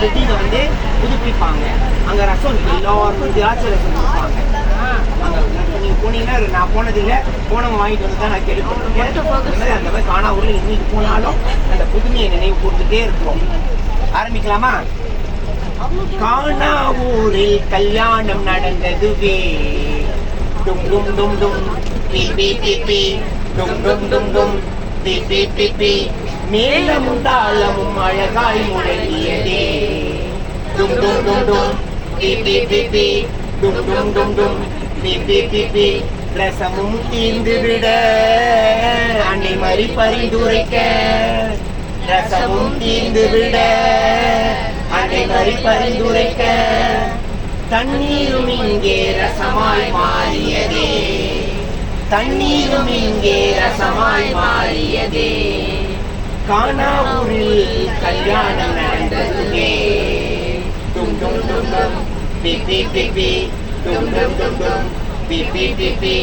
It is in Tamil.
பில்டிங்கை வந்து புதுப்பிப்பாங்க அங்க ரசம் எல்லாருக்கும் திராட்சை ரசம் கொடுப்பாங்க அங்க நீங்க போனீங்கன்னா நான் போனதில்லை போனவங்க வாங்கிட்டு வந்து தான் நான் கேள்விப்பட்டிருக்கேன் அந்த மாதிரி காணா ஊர்ல இன்னைக்கு போனாலும் அந்த புதுமையை நினைவு கூர்ந்துட்டே இருக்கிறோம் ஆரம்பிக்கலாமா காணா ஊரில் கல்யாணம் நடந்ததுவே டும் டும் டும் டும் பி பி பி பி டும் டும் டும் டும் பி பி பி பி மேளமும் தாளமும் அழகாய் முழங்கியதே Dum dum dum dum. Beep beep beep beep. Dum dum dum dum. Beep beep beep beep. ரசமும் தீர்ந்து விட அன்னை மறி பரிந்துரைக்க ரசமும் தீர்ந்து விட அன்னை மறி பரிந்துரைக்க தண்ணீரும் இங்கே ரசமாய் மாறியதே தண்ணீரும் இங்கே ரசமாய் மாறியதே காணாவூரில் கல்யாணம் நடந்ததுவே டும் டும் டும் பி பி பி பி டும் டும் டும் டும் பி பி பி பி